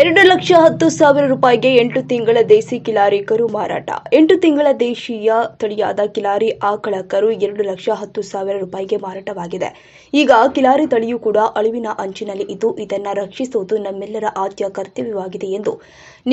ಎರಡು ಲಕ್ಷ ಹತ್ತು ಸಾವಿರ ರೂಪಾಯಿಗೆ ಎಂಟು ತಿಂಗಳ ದೇಸಿ ಕಿಲಾರಿ ಕರು ಮಾರಾಟ. ಎಂಟು ತಿಂಗಳ ದೇಶೀಯ ತಳಿಯಾದ ಕಿಲಾರಿ ಆಕಳ ಕರು ಎರಡು ಲಕ್ಷ ಹತ್ತು ಸಾವಿರ ರೂಪಾಯಿಗೆ ಮಾರಾಟವಾಗಿದೆ. ಈಗ ಕಿಲಾರಿ ತಳಿಯು ಕೂಡ ಅಳಿವಿನ ಅಂಚಿನಲ್ಲಿ ಇದ್ದು, ಇದನ್ನು ರಕ್ಷಿಸುವುದು ನಮ್ಮೆಲ್ಲರ ಆದ್ಯ ಕರ್ತವ್ಯವಾಗಿದೆ ಎಂದು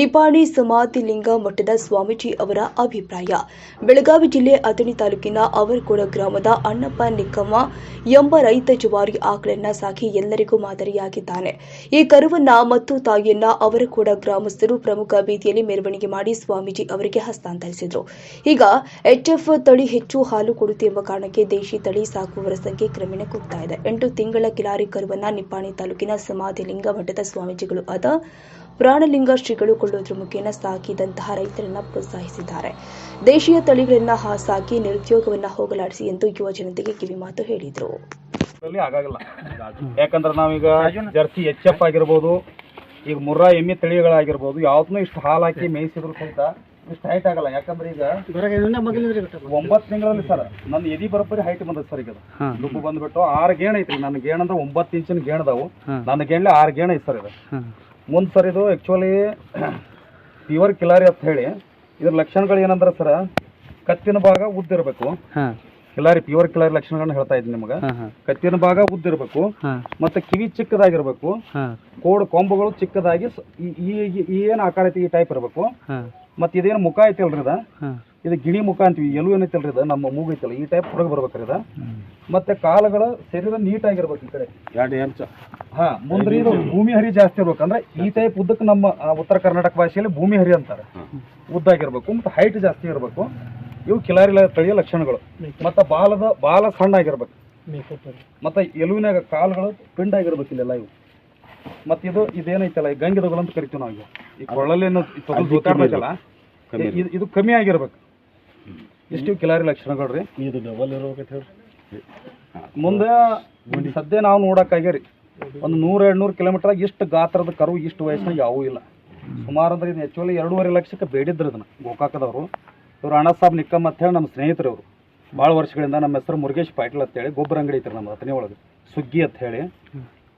ನಿಪಾಣಿ ಸಮಾಧಿ ಲಿಂಗ ಮಠದ ಸ್ವಾಮೀಜಿ ಅವರ ಅಭಿಪ್ರಾಯ. ಬೆಳಗಾವಿ ಜಿಲ್ಲೆ ಅಥಣಿ ತಾಲೂಕಿನ ಅವರಕೋಡ ಗ್ರಾಮದ ಅಣ್ಣಪ್ಪ ನಿಕ್ಕಮ್ಮ ಎಂಬ ರೈತ ಜವಾರಿ ಆಕಳನ್ನ ಸಾಕಿ ಎಲ್ಲರಿಗೂ ಮಾದರಿಯಾಗಿದ್ದಾನೆ. ಈ ಕರುವನ್ನ ಮತ್ತು ತಾಯಿಯನ್ನ ಅವರಕೋಡ ಗ್ರಾಮಸ್ಥರು ಪ್ರಮುಖ ಬೀದಿಯಲ್ಲಿ ಮೆರವಣಿಗೆ ಮಾಡಿ ಸ್ವಾಮೀಜಿ ಅವರಿಗೆ ಹಸ್ತಾಂತರಿಸಿದರು. ಈಗ ಎಚ್ಎಫ್ ತಳಿ ಹೆಚ್ಚು ಹಾಲು ಕೊಡುತ್ತೆ ಎಂಬ ಕಾರಣಕ್ಕೆ ದೇಶಿ ತಳಿ ಸಾಕುವವರ ಸಂಖ್ಯೆ ಕ್ರಮೇಣ ಕುಗ್ತಾ ಇದೆ. ಎಂಟು ತಿಂಗಳ ಕಿಲಾರಿ ಕರುವನ್ನ ನಿಪ್ಪಾಣಿ ತಾಲೂಕಿನ ಸಮಾಧಿ ಲಿಂಗ ಮಠದ ಸ್ವಾಮೀಜಿಗಳು ಆದ ಪ್ರಾಣಲಿಂಗ ಶ್ರೀಗಳು ಕೊಳ್ಳೋದ್ರ ಮುಖೇನ ಸಾಕಿದಂತಹ ರೈತರನ್ನ ಪ್ರೋತ್ಸಾಹಿಸಿದ್ದಾರೆ. ದೇಶೀಯ ತಳಿಗಳನ್ನ ಸಾಕಿ ನಿರುದ್ಯೋಗವನ್ನ ಹೋಗಲಾಡಿಸಿ ಎಂದು ಯುವ ಜನತೆಗೆ ಕಿವಿಮಾತು ಹೇಳಿದರು. ಯಾಕಂದ್ರೆ ನಾವೀಗ ಜರ್ಸಿ ಎಚ್ ಎಫ್ ಆಗಿರ್ಬೋದು ಈಗ ಮುರ್ರಾ ಎಮ್ಮೆ ತಳಿಗಳಾಗಿರ್ಬೋದು ಯಾವ್ದನ್ನೂ ಇಷ್ಟು ಹಾಲು ಹಾಕಿ ಮೇಯಿಸಿದ್ರು ಸಹಿತ ಇಷ್ಟು ಹೈಟ್ ಆಗಲ್ಲ. ಯಾಕಂದ್ರೆ ಈಗ ಒಂಬತ್ತು ತಿಂಗಳಲ್ಲಿ ಸರ್ ನನ್ನ ಎದಿ ಬರೋಬ್ಬರಿ ಹೈಟ್ ಬಂದದ ಸರ್ ಈಗ ದುಬ್ಬು ಬಂದ್ಬಿಟ್ಟು ಆರು ಗೇಣ ಐತ್ರಿ. ನನ್ನ ಗೇಣ ಅಂದ್ರೆ ಒಂಬತ್ತು ಇಂಚಿನ ಗೇಣದವು ನನ್ನ ಗೇಣ್ಲೆ ಆರು ಗೇಣ ಐತೆ ಸರ್ ಇದು. ಮುಂದೆ ಸರ್ ಇದು ಆ್ಯಕ್ಚುಲಿ ಪ್ಯೂರ್ ಕಿಲಾರಿ ಅಂತ ಹೇಳಿ ಇದ್ರ ಲಕ್ಷಣಗಳು ಏನಂದ್ರೆ ಸರ್ ಕತ್ತಿನ ಭಾಗ ಉದ್ದಿರಬೇಕು. ಕಿಲಾರಿ ಪ್ಯೂರ್ ಕಿಲಾರಿ ಲಕ್ಷಣಗಳನ್ನ ಹೇಳ್ತಾ ಇದ್ದೀನಿ ನಿಮಗೆ. ಕತ್ತಿನ ಭಾಗ ಉದ್ದಿರಬೇಕು ಮತ್ತೆ ಕಿವಿ ಚಿಕ್ಕದಾಗಿರ್ಬೇಕು ಕೋಡ್ ಕೊಂಬುಗಳು ಚಿಕ್ಕದಾಗಿ ಸ- ಈ- ಈ ಈ- ಈ ಏನು ಆಕಾರ ಐತಿ ಈ ಟೈಪ್ ಇರಬೇಕು. ಮತ್ತೆ ಇದೇನು ಮುಖ ಐತಿ ಇದ? ಇದು ಗಿಣಿ ಮುಖ ಅಂತೀವಿ ಎಲ್ಲೂ ಏನೈತಲ್ರಿ ಇದು? ನಮ್ಮ ಮೂಗು ಐತಲ್ಲ ಈ ಟೈಪ್ ಹೊರಗೆ ಬರ್ಬೇಕ್ರಿ ಇದ? ಮತ್ತೆ ಕಾಲುಗಳ ಶರೀರ ನೀಟಾಗಿರ್ಬೇಕು ಈ ಕಡೆ. ಎರಡು ಹಾ ಮುಂದ್ರಿ ಇದು ಭೂಮಿ ಹರಿ ಜಾಸ್ತಿ ಇರ್ಬೇಕು. ಅಂದ್ರೆ ಈ ಟೈಪ್ ಉದ್ದಕ್ಕೆ ನಮ್ಮ ಆ, ಉತ್ತರ ಕರ್ನಾಟಕ ಭಾಷೆಯಲ್ಲಿ ಭೂಮಿ ಹರಿ ಅಂತಾರೆ. ಉದ್ದಾಗಿರ್ಬೇಕು ಮತ್ತೆ ಹೈಟ್ ಜಾಸ್ತಿ ಇರಬೇಕು. ಇವು ಕಿಲಾರಿ ತಳಿಯ ಲಕ್ಷಣಗಳು. ಮತ್ತೆ ಬಾಲದ ಬಾಲ ಸಣ್ಣ ಆಗಿರ್ಬೇಕು ಮತ್ತೆ ಎಲುವಿನಾಗ ಕಾಲುಗಳು ಪಿಂಡ್ ಆಗಿರ್ಬೇಕು ಇಲ್ಲೆಲ್ಲ ಇವು. ಮತ್ತೆ ಇದು ಇದೇನೈತಲ್ಲ ಈ ಗಂಗಿದಗಳು ಅಂತ ಕರಿತೀವಿ ನಾವು ಈಗ. ಈ ಕೊಳ್ಳಲೇನು ತೊಗಲು ಜೋತಾಡ್ಬೇಕಲ್ಲ ಇದು ಇದು ಕಮ್ಮಿ ಆಗಿರ್ಬೇಕು. ಇಷ್ಟು ಕಿಲಾರಿ ಲಕ್ಷಣಗಳು ರೀ. ಇದು ಡಬಲ್ ಇರ್ಬೇಕಂತ ಮುಂದೆ ಸದ್ಯ ನಾವು ನೋಡಕ್ಕಾಗ್ಯಾರಿ ಒಂದು ನೂರ ಎರಡು ನೂರು ಕಿಲೋಮೀಟರ್ ಇಷ್ಟು ಗಾತ್ರದ ಕರು ಇಷ್ಟು ವಯಸ್ಸಿನಾಗ ಯಾವೂ ಇಲ್ಲ. ಸುಮಾರು ಅಂದ್ರೆ ಇದು ಆ್ಯಕ್ಚುಲಿ ಎರಡೂವರೆ ಲಕ್ಷಕ್ಕೆ ಬೇಡಿದ್ರು ಇದನ್ನ ಗೋಕಾಕದವರು. ಇವ್ರು ಅಣ್ಣ ಸಾಬ್ ನಿಕ್ಕಮ್ಮ ಅಂತ ಹೇಳಿ ನಮ್ಮ ಸ್ನೇಹಿತರು ಇವರು. ಭಾಳ ವರ್ಷಗಳಿಂದ ನಮ್ಮ ಹೆಸರು ಮುರುಗೇಶ್ ಪಾಟೀಲ್ ಅಂತೇಳಿ ಗೊಬ್ಬರ ಅಂಗಡಿ ಐತ್ರಿ ನಮ್ಮ ಹತ್ತನೇ ಒಳಗೆ. ಸುಗ್ಗಿ ಅಂತ ಹೇಳಿ.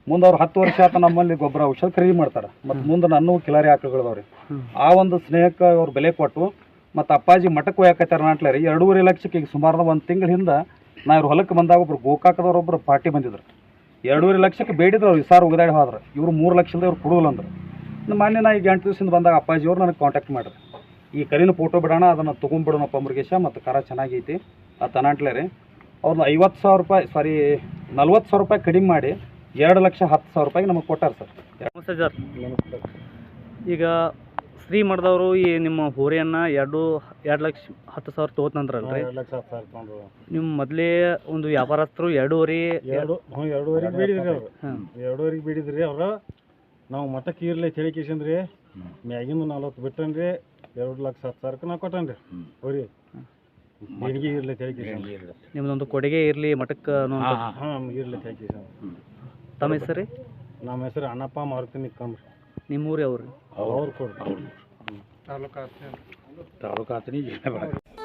ಮುಂದೆ ಅವ್ರು ಹತ್ತು ವರ್ಷ ಆತ ನಮ್ಮಲ್ಲಿ ಗೊಬ್ಬರ ಔಷಧ ಖರೀದಿ ಮಾಡ್ತಾರೆ. ಮತ್ತು ಮುಂದೆ ನನ್ನ ಕಿಲಾರಿ ಆಕಳುಗಳದವ್ರಿ. ಆ ಒಂದು ಸ್ನೇಹಕ್ಕೆ ಅವ್ರು ಬೆಲೆ ಕೊಟ್ಟು ಮತ್ತು ಅಪ್ಪಾಜಿ ಮಠಕ್ಕೆ ಹೋಯಾಕತ್ತಾರ ನಾಟ್ಲಾರಿ. ರೀ ಎರಡೂವರೆ ಲಕ್ಷಕ್ಕೆ ಈಗ ಸುಮಾರು ಒಂದು ತಿಂಗಳ ಹಿಂದೆ ನಾ ಇವ್ರು ಹೊಲಕ್ಕೆ ಬಂದಾಗ ಒಬ್ರು ಗೋಕಾಕದವ್ರು ಒಬ್ರು ಪಾರ್ಟಿ ಬಂದಿದ್ರು. ಎರಡೂವರೆ ಲಕ್ಷಕ್ಕೆ ಬೇಡಿದ್ರು ಅವ್ರು ಸಾರು ಉಗಿದಾಡಿ ಹೋದ್ರೆ. ಇವರು ಮೂರು ಲಕ್ಷದ ಇವ್ರು ಕೊಡೋಲ್ಲ ಅಂದ್ರೆ. ಮಾನ್ಯ ನಾ ಈಗ ಎಂಟು ದಿವಸದಿಂದ ಬಂದಾಗ ಅಪ್ಪಾಜಿ ಅವ್ರು ನನಗೆ ಕಾಂಟ್ಯಾಕ್ಟ್ ಮಾಡಿದ್ರು ಈ ಕರಿನ ಫೋಟೋ ಬಿಡೋಣ ಅದನ್ನು ತೊಗೊಂಡ್ಬಿಡೋಣಪ್ಪ ಮುರುಗೇಶ ಮತ್ತು ಕರ ಚೆನ್ನಾಗೈತಿ. ಆ ತನಾಟ್ಲೆ ರೀ. ಅವ್ರನ್ನ ಐವತ್ತು ಸಾವಿರ ರೂಪಾಯಿ ಸಾರಿ ನಲ್ವತ್ತು ಸಾವಿರ ರೂಪಾಯಿ ಕಡಿಮೆ ಮಾಡಿ ಎರಡು ಲಕ್ಷ ಹತ್ತು ಸಾವಿರ ರೂಪಾಯಿಗೆ ನಮಗೆ ಕೊಟ್ಟಾರ ಸರ್. ನಮಸ್ತೆ ಸರ್. ಈಗ ಶ್ರೀ ಮಾಡಿದವರು ಈ ನಿಮ್ಮ ಹೋರಿಯನ್ನು ಎರಡು ಎರಡು ಲಕ್ಷ ಹತ್ತು ಸಾವಿರ ತೊಗೋತಂದ್ರಲ್ರಿ ನಿಮ್ಮ ಮೊದಲೇ ಒಂದು ವ್ಯಾಪಾರಸ್ಥರು ಎರಡೂವರೆ ಎರಡು ಹ್ಞೂ ಎರಡೂವರೆಗೆ ಬೀಡಿದ್ರಿ ಅವ್ರು. ಎರಡೂವರೆಗೆ ಬೀಡಿದ್ರಿ ಅವರು. ನಾವು ಮಠಕ್ಕೆ ಇರಲಿ ಕೇಸಂದ್ರಿ ಮ್ಯಾಗಿಂದು ನಲ್ವತ್ತು ಬಿಟ್ಟನ್ರಿ ಎರಡು ಲಕ್ಷ ಹತ್ತು ಸಾವಿರಕ್ಕೆ ನಾ ಕೊಟ್ಟನ್ರಿ. ಹೋರಿ ದೇಣಿಗೆ ಇರ್ಲಿ ನಿಮ್ದೊಂದು ಕೊಡುಗೆ ಇರಲಿ ಮಠಕ್ಕೆ ಹಾಂ ಇರ್ಲಿ ತಮ್ಮ ಹೆಸರು? ರೀ ನಮ್ಮ ಹೆಸರು ಅಣ್ಣಪ್ಪ ಮಾರುತಿ ನಿಕ್ಕಂಬ್ರಿ ನಿಮ್ಮ ಅವ್ರಿ? ಅವ್ರು ಕೊಡ್ರಿ. ತಾಲೂಕು ಆತನಿ Audio